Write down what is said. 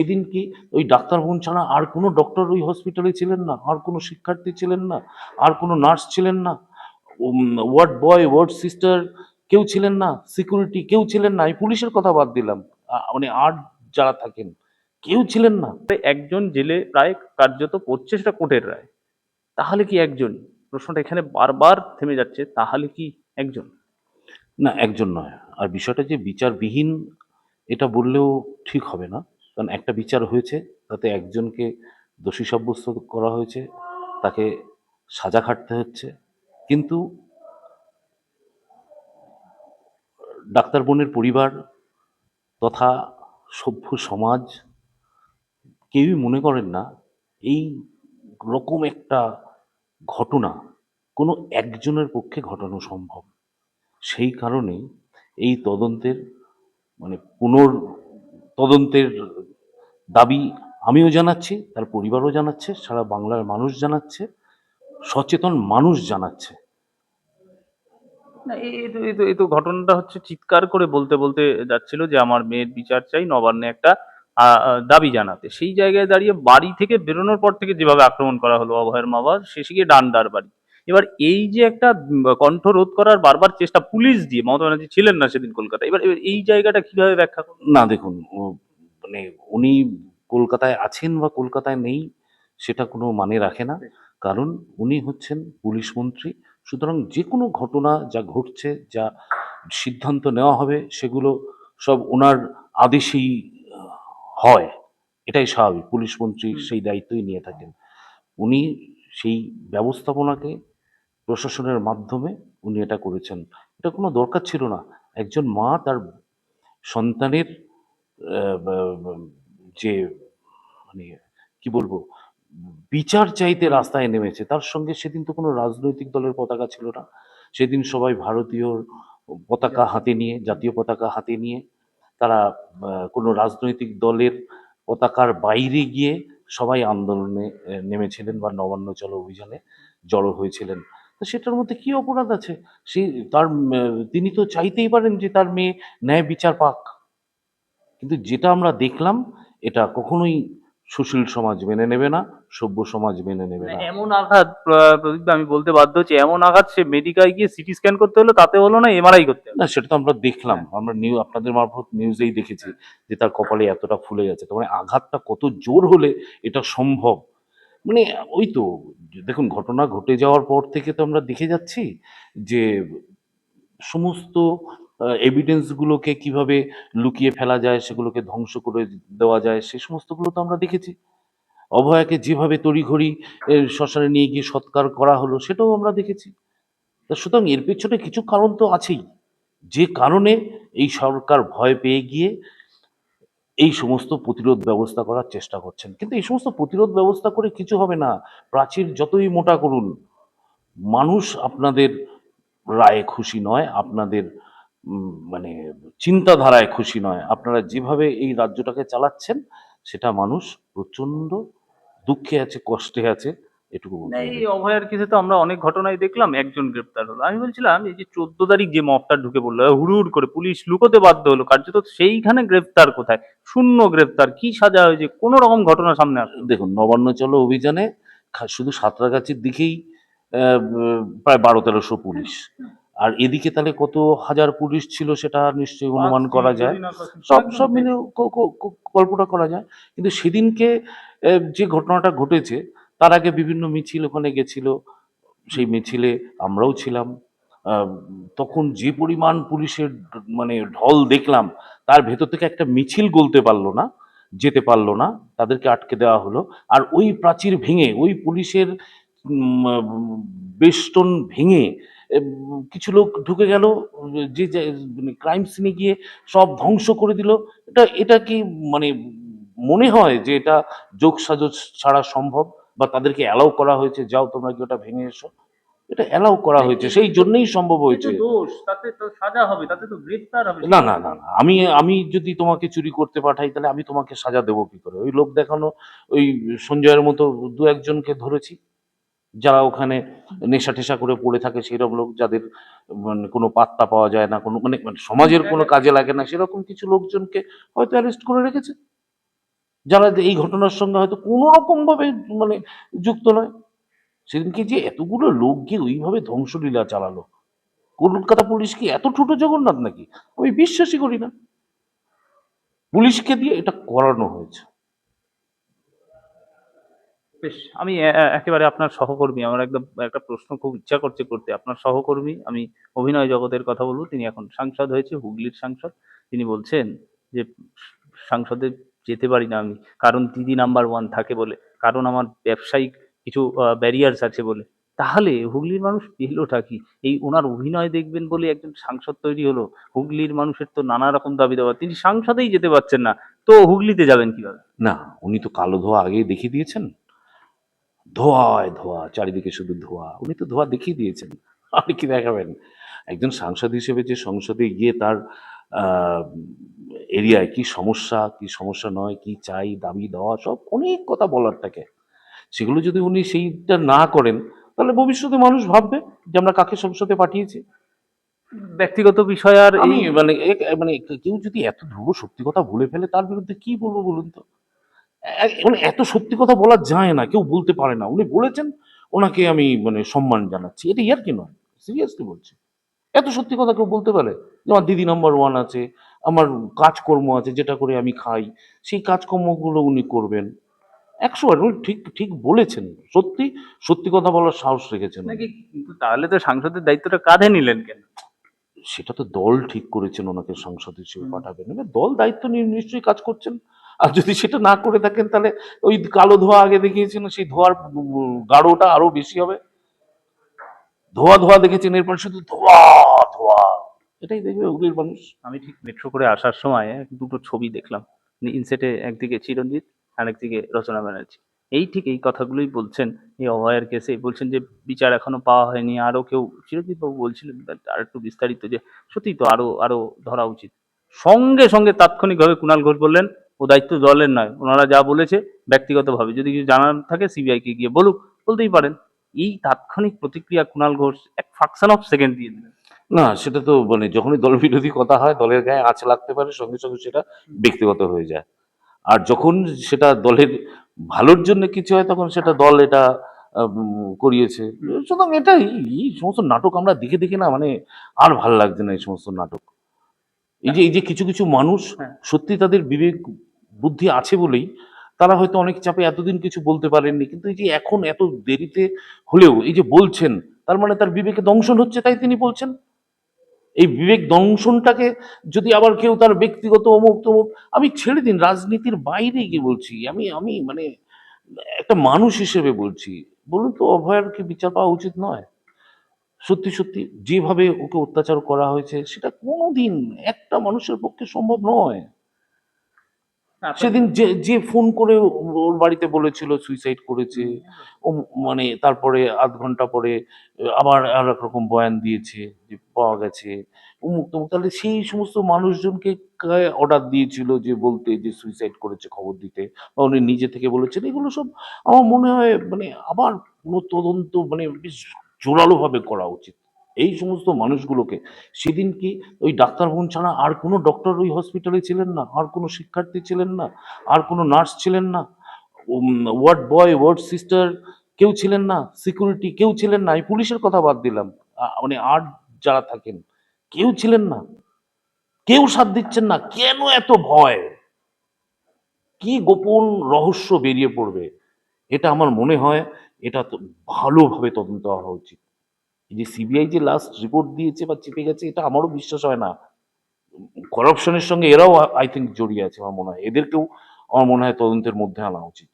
সেদিন কি ওই ডাক্তার বোন ছাড়া আর কোনো ডক্টর ওই হসপিটালে ছিলেন না? আর কোনো শিক্ষার্থী ছিলেন না? আর কোনো নার্স ছিলেন না? ওয়ার্ড বয় ওয়ার্ড সিস্টার কেউ ছিলেন না? সিকিউরিটি কেউ ছিলেন না? আমি পুলিশের কথা বাদ দিলাম। মানে আর যারা থাকেন কেউ ছিলেন না? একজন জেলে প্রায় কার্যত পড়ছে সেটা কোর্টের রায়। তাহলে কি একজন? প্রশ্নটা এখানে বারবার থেমে যাচ্ছে তাহলে কি একজন? না একজন নয়। আর বিষয়টা যে বিচারবিহীন এটা বললেও ঠিক হবে না। কারণ একটা বিচার হয়েছে, তাতে একজনকে দোষী সাব্যস্ত করা হয়েছে, তাকে সাজা খাটতে হচ্ছে। কিন্তু ডাক্তার বোনের পরিবার তথা সভ্য সমাজ কেউই মনে করেন না, এই রকম একটা ঘটনা কোনো একজনের পক্ষে ঘটানো সম্ভব। সেই কারণে এই তদন্তের মানে পুনর তদন্তের দাবি আমিও জানাচ্ছি তার পরিবারও জানাচ্ছে সারা বাংলার মানুষ জানাচ্ছে সচেতন মানুষ জানাচ্ছে। না এই তো এই তো এই তো ঘটনাটা হচ্ছে চিৎকার করে বলতে বলতে যাচ্ছিল যে আমার মেয়ের বিচার চাই নবান্নে একটা দাবি জানাতে। সেই জায়গায় দাঁড়িয়ে বাড়ি থেকে বেরোনোর পর থেকে যেভাবে আক্রমণ করা হলো অভয়ের মা বাবা শেষে গিয়ে ডান্ডার বাড়ি। এবার এই যে একটা কণ্ঠ রোধ করার বারবার চেষ্টা পুলিশ দিয়ে মমতা ব্যানার্জি ছিলেন না সেদিন কলকাতা এবার এই জায়গাটা কীভাবে ব্যাখ্যা না দেখুন মানে উনি কলকাতায় আছেন বা কলকাতায় নেই সেটা কোনো মানে রাখে না। কারণ উনি হচ্ছেন পুলিশ মন্ত্রী। সুতরাং যে কোনো ঘটনা যা ঘটছে যা সিদ্ধান্ত নেওয়া হবে সেগুলো সব ওনার আদেশেই হয়। এটাই স্বাভাবিক। পুলিশ মন্ত্রী সেই দায়িত্বই নিয়ে থাকেন। উনি সেই ব্যবস্থাপনাকে প্রশাসনের মাধ্যমে উনি এটা করেছেন। এটা কোনো দরকার ছিল না। একজন মা তার সন্তানের যে মানে কি বলব, বিচার চাইতে রাস্তায় নেমেছে, তার সঙ্গে সেদিন তো কোনো রাজনৈতিক দলের পতাকা ছিল না। সেদিন সবাই ভারতীয় পতাকা হাতে নিয়ে, জাতীয় পতাকা হাতে নিয়ে, তারা কোনো রাজনৈতিক দলের পতাকার বাইরে গিয়ে সবাই আন্দোলনে নেমেছিলেন বা নবান্ন চলো অভিযানে জড়ো হয়েছিলেন। তো সেটার মধ্যে কি অপরাধ আছে? সে, তার তিনি তো চাইতেই পারেন যে তার মেয়ে ন্যায় বিচার পাক। কিন্তু যেটা আমরা দেখলাম এটা কখনোই সুশীল সমাজ মেনে নেবে না সভ্য সমাজ মেনে নেবে না। এমন আঘাত প্র- প্রদীপ আমি বলতে বাধ্য হচ্ছি এমন আঘাত সে মেডিকায় গিয়ে সিটি স্ক্যান করতে হলো তাতে হলো না এমআরআই করতে হলো। না সেটা তো আমরা দেখলাম। আমরা নিউ আপনাদের মারফত নিউজেই দেখেছি যে তার কপালে এতটা ফুলে গেছে। তার মানে আঘাতটা কত জোর হলে এটা সম্ভব? মানে ওই তো দেখুন ঘটনা ঘটে যাওয়ার পর থেকে তো আমরা দেখে যাচ্ছি যে সমস্ত এভিডেন্সগুলোকে কীভাবে লুকিয়ে ফেলা যায়, সেগুলোকে ধ্বংস করে দেওয়া যায়, সে সমস্তগুলো তো আমরা দেখেছি। অভয়াকে যেভাবে তড়িঘড়ি শ্মশানে নিয়ে গিয়ে সৎকার করা হলো, সেটাও আমরা দেখেছি। তা সুতরাং এর পেছনে কিছু কারণ তো আছেই। যে কারণে এই সরকার ভয় পেয়ে গিয়ে এই সমস্ত প্রতিরোধ ব্যবস্থা করার চেষ্টা করছেন। কিন্তু এই সমস্ত প্রতিরোধ ব্যবস্থা করে কিছু হবে না। প্রাচীর যতই মোটা করুন, মানুষ আপনাদের রায়ে খুশি নয়, আপনাদের মানে চিন্তাধারায় খুশি নয়। আপনারা যেভাবে এই রাজ্যটাকে চালাচ্ছেন সেটা মানুষ প্রচণ্ড দুঃখে আছে কষ্টে আছে এটুকু। এই অভয়ার কেসে তো আমরা অনেক ঘটনায় দেখলাম একজন গ্রেপ্তার হলো। আমি বলছিলাম এই যে চোদ্দ তারিখ যে মবটা ঢুকে পড়ল হুড় হুড় করে পুলিশ লুকোতে বাধ্য হলো কার্যত সেইখানে গ্রেপ্তার কোথায়? শূন্য গ্রেপ্তার কি সাজা হয়েছে? কোনো রকম ঘটনা সামনে আসলো দেখুন নবান্ন চলো অভিযানে শুধু সাঁতরাগাছির দিকেই আহ, প্রায় বারো তেরোশো পুলিশ। আর এদিকে তাহলে কত হাজার পুলিশ ছিল সেটা নিশ্চয়ই অনুমান করা যায়। সব সব মিলে কল্পনা করা যায়। কিন্তু সেদিনকে যে ঘটনাটা ঘটেছে তার আগে বিভিন্ন মিছিল ওখানে গেছিল। সেই মিছিলে আমরাও ছিলাম। তখন যে পরিমাণ পুলিশের মানে ঢল দেখলাম তার ভেতর থেকে একটা মিছিল গলতে পারল না যেতে পারল না তাদেরকে আটকে দেওয়া হলো। আর ওই প্রাচীর ভেঙে ওই পুলিশের বেষ্টন ভেঙে কিছু লোক ঢুকে গেল যে মানে ক্রাইম সিনে গিয়ে সব ধ্বংস করে দিল। এটা এটা কি মানে মনে হয় যে এটা যোগ সাজস ছাড়া সম্ভব? বা তাদেরকে অ্যালাউ করা হয়েছে? যাও তোমরা কি ওটা ভেঙে এসো। এটা অ্যালাউ করা হয়েছে। সেই জন্যই সম্ভব হয়েছে। দোষ। তাতে তো সাজা হবে তাতে তো গ্রেপ্তার হবে। না না না না। আমি আমি যদি তোমাকে চুরি করতে পাঠাই তাহলে আমি তোমাকে সাজা দেবো কি করে? ওই লোক দেখানো ওই সঞ্জয়ের মতো দু একজনকে ধরেছি। যারা ওখানে নেশা টেশা করে পড়ে থাকে সেরকম লোক যাদের মানে কোনো পাত্তা পাওয়া যায় না, কোনো মানে মানে সমাজের কোনো কাজে লাগে না, সেরকম কিছু লোকজনকে হয়তো অ্যারেস্ট করে রেখেছে। যারা এই ঘটনার সঙ্গে হয়তো কোনো রকম ভাবে মানে যুক্ত নয়। সেদিনকে যে এতগুলো লোক গিয়ে ওইভাবে ধ্বংসলীলা চালালো। কলকাতা পুলিশ কি এত ছোট জগন্নাথ নাকি? আমি বিশ্বাসই করি না। পুলিশকে দিয়ে এটা করানো হয়েছে। বেশ, আমি একেবারে আপনার সহকর্মী, আমার একদম একটা প্রশ্ন খুব ইচ্ছা করছে করতে। আপনার সহকর্মী, আমি অভিনয় জগতের কথা বলব, তিনি এখন সাংসদ হয়েছে, হুগলির সাংসদ। তিনি বলছেন যে, সাংসদে যেতে পারি না আমি, কারণ দিদি নাম্বার ওয়ান থাকে বলে, কারণ আমার ব্যবসায়িক কিছু ব্যারিয়ার্স আছে বলে। তাহলে হুগলির মানুষ পেলোটা কি? এই ওনার অভিনয় দেখবেন বলে একজন সাংসদ তৈরি হলো, হুগলির মানুষের তো নানা রকম দাবি দাবা তিনি সাংসদেই যেতে পারছেন না, তো হুগলিতে যাবেন কীভাবে? না, উনি তো কালো ধোয়া আগেই দেখিয়ে দিয়েছেন। ধোয়ায় ধোয়া চারিদিকে শুধু ধোয়া। উনি তো ধোয়া দেখিয়ে দিয়েছেন আপনি কি দেখাবেন? একজন সাংসদ হিসেবে যে সংসদে গিয়ে তার এরিয়ায় কি সমস্যা কি সমস্যা নয় কি চাই দাবি দেওয়া সব অনেক কথা বলার থাকে। সেগুলো যদি উনি সেইটা না করেন তাহলে ভবিষ্যতে মানুষ ভাববে যে আমরা কাকে সংসদে পাঠিয়েছি। ব্যক্তিগত বিষয় আর এই মানে মানে কেউ যদি এত ধ্রুব সত্যি কথা বলে ফেলে তার বিরুদ্ধে কি বলব বলুন তো? মানে এত সত্যি কথা বলা যায় না কেউ বলতে পারে না। উনি বলেছেন ওনাকে আমি মানে সম্মান জানাচ্ছি। এটা ইয়ার কি নয়? সিরিয়াসলি বলছি। এত সত্যি কথা কেউ বলতে পারে? যে আমার দিদি নাম্বার ওয়ান আছে আমার কাজকর্ম আছে যেটা করে আমি খাই সেই কাজকর্মগুলো উনি করবেন। একশো বার উনি ঠিক ঠিক বলেছেন। সত্যি সত্যি কথা বলার সাহস রেখেছেন নাকি কিন্তু তাহলে তো সাংসদের দায়িত্বটা কাঁধে নিলেন কেন? সেটা তো দল ঠিক করেছেন ওনাকে সংসদ হিসেবে পাঠাবেন। দল দায়িত্ব নিয়ে নিশ্চয়ই কাজ করছেন। আর যদি সেটা না করে থাকেন, তাহলে ওই কালো ধোয়া আগে দেখিয়েছেন সেই ধোয়ার গাঢ়টা আরও বেশি হবে। ধোয়া ধোয়া দেখেছেন, এরপর শুধু ধোয়া ধোয়া। এটাই দেখবে হুগলির মানুষ। আমি ঠিক মেট্রো করে আসার সময় দুটো ছবি দেখলাম। ইনসেটে একদিকে চিরঞ্জিত আর একদিকে রচনা ব্যানার্জি। এই ঠিক এই কথাগুলোই বলছেন, এই অভয়ের কেসে বলছেন যে, বিচার এখনও পাওয়া হয়নি। আরও কেউ চিরঞ্জিত বাবু বলছিলেন আর একটু বিস্তারিত যে সত্যি তো আরও আরও ধরা উচিত। সঙ্গে সঙ্গে তাৎক্ষণিকভাবে কুণাল ঘোষ বললেন ও দায়িত্ব দলের নয় ওনারা যা বলেছে ব্যক্তিগতভাবে। যদি কিছু জানার থাকে সিবিআইকে গিয়ে বলুক বলতেই পারেন। এই তাৎক্ষণিক প্রতিক্রিয়া কুণাল ঘোষ এক ফাকশন অফ সেকেন্ড দিয়ে দিলেন। না সেটা তো মানে যখনই দল বিরোধী কথা হয় দলের গায়ে আঁচ লাগতে পারে সঙ্গে সঙ্গে সেটা ব্যক্তিগত হয়ে যায়। আর যখন সেটা দলের ভালোর জন্য কিছু হয় তখন সেটা দল এটা করিয়েছে। সুতরাং এটাই এই সমস্ত নাটক আমরা দেখে দেখে না মানে আর ভালো লাগছে না এই সমস্ত নাটক। এই যে এই যে কিছু কিছু মানুষ হ্যাঁ। সত্যি তাদের বিবেক বুদ্ধি আছে বলেই তারা হয়তো অনেক চাপে এতদিন কিছু বলতে পারেননি। কিন্তু এই যে এখন এত দেরিতে হলেও এই যে বলছেন, তার মানে তার বিবেকে দংশন হচ্ছে তাই তিনি বলছেন? এই বিবেক দংশনটাকে যদি আবার কেউ তার ব্যক্তিগত অমুক তমুক, আমি ছেড়ে দিন, রাজনীতির বাইরে গিয়ে বলছি, আমি আমি মানে একটা মানুষ হিসেবে বলছি। বলুন তো, অভয়ের কি বিচার পাওয়া উচিত নয়? সত্যি সত্যি, যেভাবে ওকে অত্যাচার করা হয়েছে, সেটা কোনোদিন একটা মানুষের পক্ষে সম্ভব নয়। সেদিন যে যে ফোন করে ওর বাড়িতে বলেছিল সুইসাইড করেছে ও মানে তারপরে আধ ঘণ্টা পরে আবার আর এক রকম বয়ান দিয়েছে যে পাওয়া গেছে। উমুক তমুক তাহলে সেই সমস্ত মানুষজনকে অর্ডার দিয়েছিল যে বলতে যে সুইসাইড করেছে খবর দিতে বা উনি নিজে থেকে বলেছেন এগুলো সব আমার মনে হয় মানে আবার কোনো তদন্ত মানে বেশ জোরালোভাবে করা উচিত। এই সমস্ত মানুষগুলোকে, সেদিন কি ওই ডাক্তার বোন ছাড়া আর কোনো ডক্টর ওই হসপিটালে ছিলেন না? আর কোনো শিক্ষার্থী ছিলেন না? আর কোনো নার্স ছিলেন না? ওয়ার্ড বয় ওয়ার্ড সিস্টার কেউ ছিলেন না? সিকিউরিটি কেউ ছিলেন না? এই পুলিশের কথা বাদ দিলাম। মানে আর যারা থাকেন, কেউ ছিলেন না? কেউ সাথ দিচ্ছেন না? কেন এত ভয়? কি গোপন রহস্য বেরিয়ে পড়বে? এটা আমার মনে হয় এটা তো ভালোভাবে তদন্ত হওয়া উচিত। যে সিবিআই যে লাস্ট রিপোর্ট দিয়েছে বা চেপে গেছে, এটা আমারও বিশ্বাস হয় না। করাপশনের সঙ্গে এরাও আই থিঙ্ক জড়িয়ে আছে, আমার মনে হয়। এদেরকেও, আমার মনে হয় তদন্তের মধ্যে আনা উচিত।